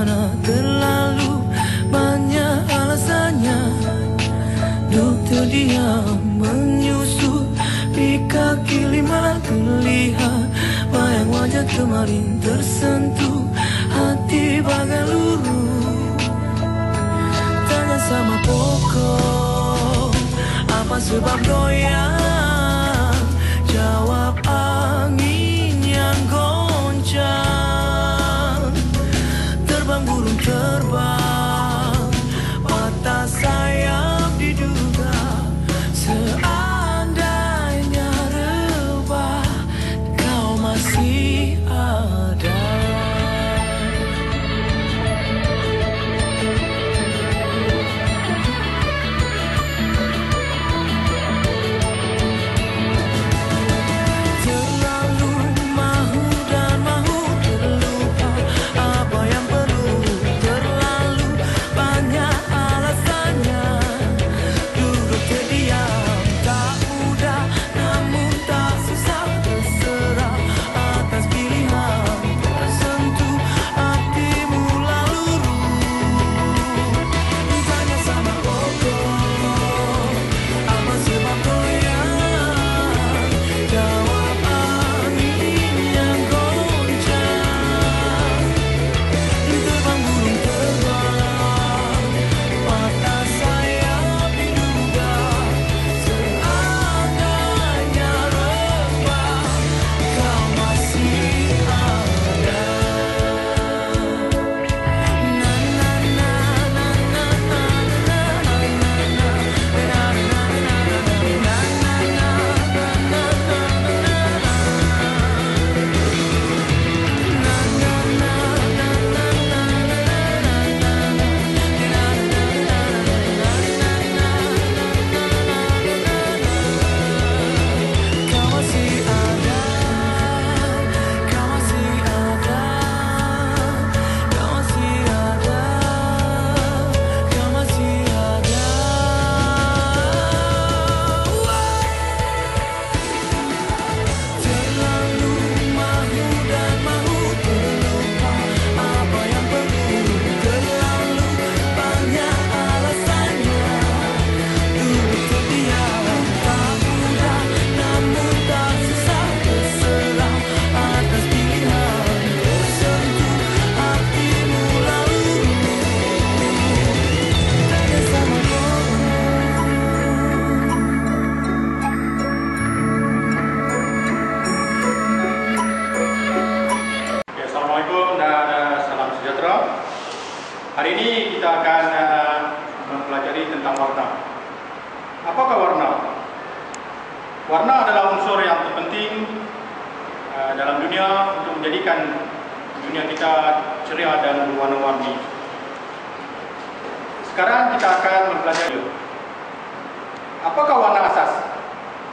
kemana terlalu banyak alasannya. Duk terdiam menyusut di kaki lima terlihat Bayang wajah kemarin tersentuh hati bagai luru Tanya sama pokok apa sebab goyang Jawab Warna adalah unsur yang terpenting uh, dalam dunia untuk menjadikan dunia kita ceria dan berwarna-warni. Sekarang kita akan mempelajari apakah warna asas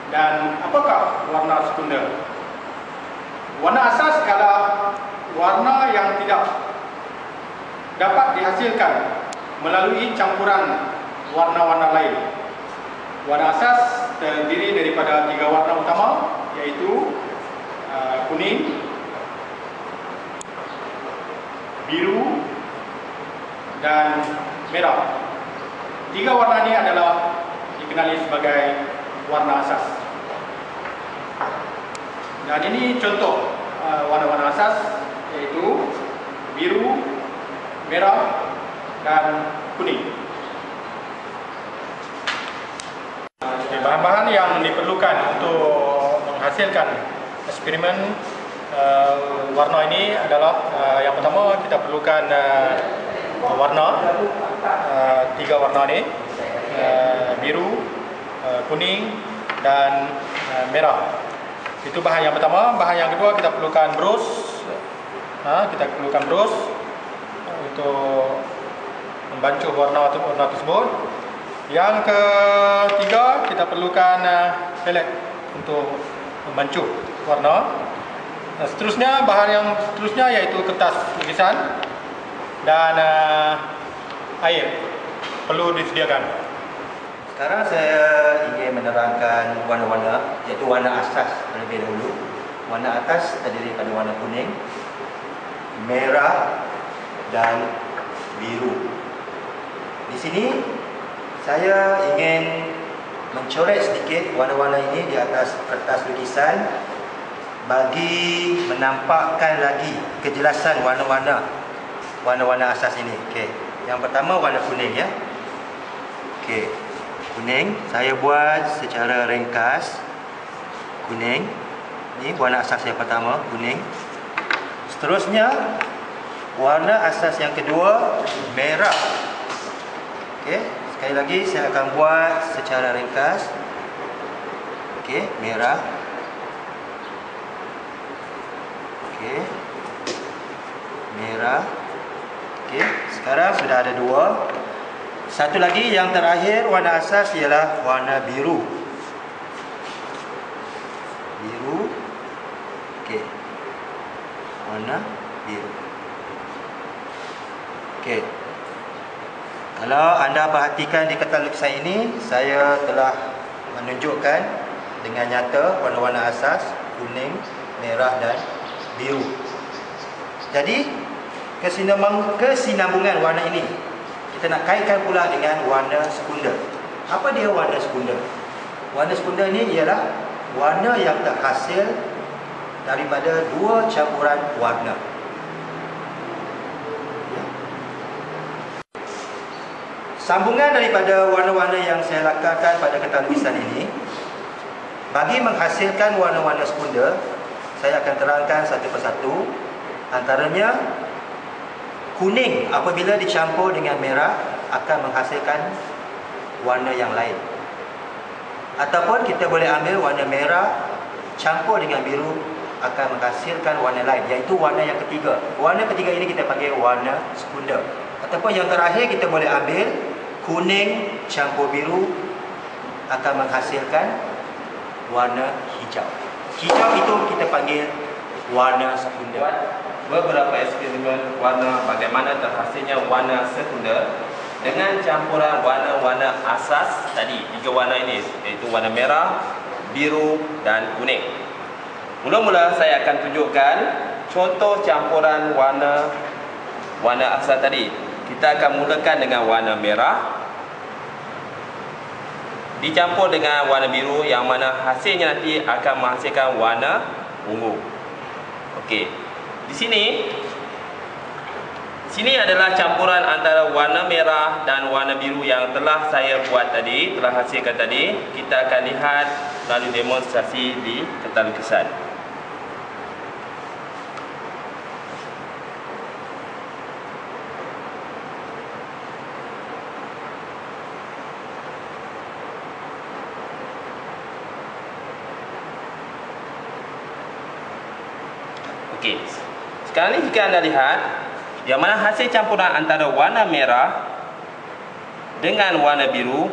dan apakah warna sekunder. Warna asas adalah warna yang tidak dapat dihasilkan melalui campuran warna-warna lain. Warna asas terdiri daripada tiga warna utama iaitu uh, kuning, biru dan merah. Tiga warna ini adalah dikenali sebagai warna asas. Dan ini contoh uh, warna-warna asas iaitu biru, merah dan kuning. Bahan-bahan yang diperlukan untuk menghasilkan eksperimen uh, warna ini adalah uh, yang pertama kita perlukan uh, warna uh, tiga warna ini uh, biru, uh, kuning dan uh, merah. Itu bahan yang pertama. Bahan yang kedua kita perlukan brush. Ha, kita perlukan brush untuk membancuh warna warna tersebut. Yang ketiga kita perlukan uh, palette untuk membancuh warna. Dan seterusnya bahan yang seterusnya iaitu kertas lukisan dan uh, air perlu disediakan. Sekarang saya ingin menerangkan warna-warna iaitu warna asas terlebih dahulu. Warna atas terdiri daripada warna kuning, merah, dan biru. Di sini saya ingin mencoret sedikit warna-warna ini di atas kertas lukisan bagi menampakkan lagi kejelasan warna-warna warna-warna asas ini. Okey. Yang pertama warna kuning ya. Okey. Kuning saya buat secara ringkas. Kuning. Ini warna asas yang pertama, kuning. Seterusnya warna asas yang kedua merah. Okey, sekali lagi saya akan buat secara ringkas. Okey, merah. Okey. Merah. Okey, sekarang sudah ada dua. Satu lagi yang terakhir warna asas ialah warna biru. Biru. Okey. Warna biru. Okey. Kalau anda perhatikan di kertas lukisan ini, saya telah menunjukkan dengan nyata warna-warna asas kuning, merah dan biru. Jadi kesinambung kesinambungan warna ini kita nak kaitkan pula dengan warna sekunder. Apa dia warna sekunder? Warna sekunder ini ialah warna yang terhasil daripada dua campuran warna. Sambungan daripada warna-warna yang saya lakarkan pada kertas lukisan ini bagi menghasilkan warna-warna sekunder saya akan terangkan satu persatu. Antaranya kuning apabila dicampur dengan merah akan menghasilkan warna yang lain. Ataupun kita boleh ambil warna merah campur dengan biru akan menghasilkan warna lain iaitu warna yang ketiga. Warna ketiga ini kita panggil warna sekunder. Ataupun yang terakhir kita boleh ambil kuning campur biru akan menghasilkan warna hijau hijau itu kita panggil warna sekunder beberapa eksperimen warna bagaimana terhasilnya warna sekunder dengan campuran warna-warna asas tadi tiga warna ini iaitu warna merah, biru dan kuning. Mula-mula saya akan tunjukkan contoh campuran warna warna asas tadi. Kita akan mulakan dengan warna merah dicampur dengan warna biru yang mana hasilnya nanti akan menghasilkan warna ungu. Okey. Di sini Sini adalah campuran antara warna merah dan warna biru yang telah saya buat tadi, telah hasilkan tadi. Kita akan lihat melalui demonstrasi di kertas lukisan. Okey. Sekarang ni jika anda lihat yang mana hasil campuran antara warna merah dengan warna biru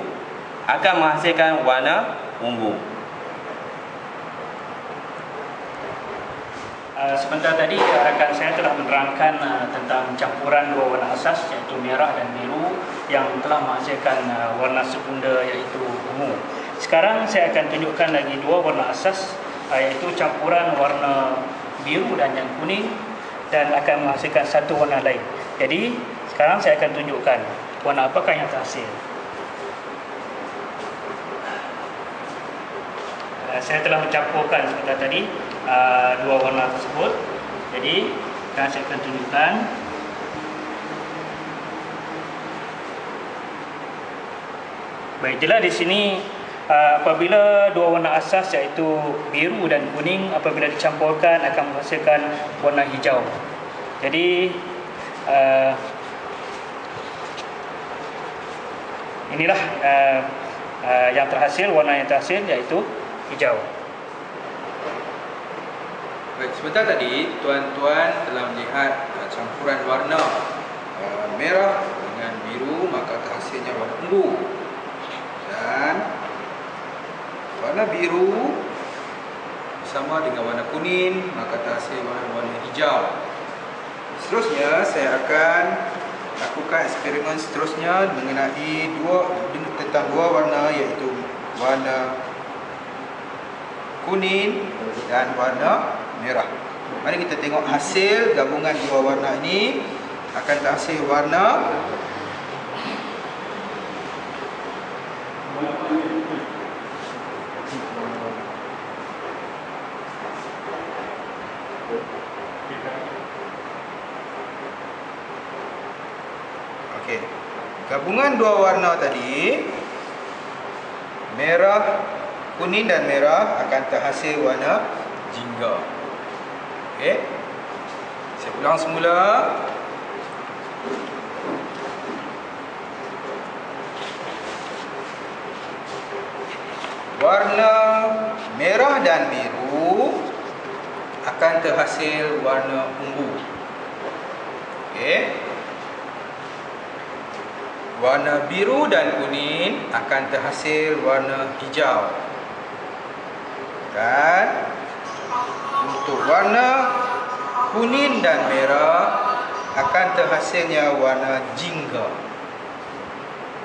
akan menghasilkan warna ungu. Uh, sebentar tadi rakan saya telah menerangkan uh, tentang campuran dua warna asas iaitu merah dan biru yang telah menghasilkan uh, warna sekunder iaitu ungu. Sekarang saya akan tunjukkan lagi dua warna asas iaitu campuran warna biru dan yang kuning dan akan menghasilkan satu warna lain. Jadi sekarang saya akan tunjukkan warna apakah yang terhasil. Uh, saya telah mencampurkan sebentar tadi uh, dua warna tersebut. Jadi sekarang saya akan tunjukkan Baik, jelas di sini apabila dua warna asas iaitu biru dan kuning apabila dicampurkan akan menghasilkan warna hijau. Jadi uh, inilah uh, uh, yang terhasil warna yang terhasil iaitu hijau. Baik, sebentar tadi tuan-tuan telah melihat uh, campuran warna uh, merah dengan biru maka hasilnya warna ungu. Dan warna biru bersama dengan warna kuning maka terhasil warna, warna hijau. Seterusnya saya akan lakukan eksperimen seterusnya mengenai dua tentang dua warna iaitu warna kuning dan warna merah. Mari kita tengok hasil gabungan dua warna ini akan terhasil warna Okey. Gabungan dua warna tadi merah, kuning dan merah akan terhasil warna jingga. Okey. Saya ulang semula. Warna merah dan biru akan terhasil warna ungu. Okey. Warna biru dan kuning akan terhasil warna hijau. Dan untuk warna kuning dan merah akan terhasilnya warna jingga.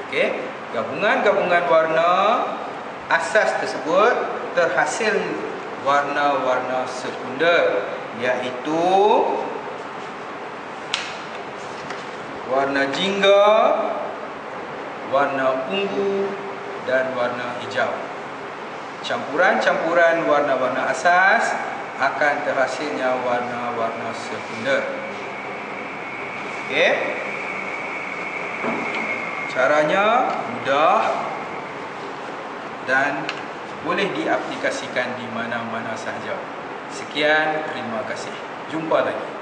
Okey, gabungan-gabungan warna asas tersebut terhasil warna-warna sekunder iaitu warna jingga, warna ungu dan warna hijau. Campuran-campuran warna-warna asas akan terhasilnya warna-warna sekunder. Okey. Caranya mudah dan boleh diaplikasikan di mana-mana sahaja. Sekian, terima kasih. Jumpa lagi.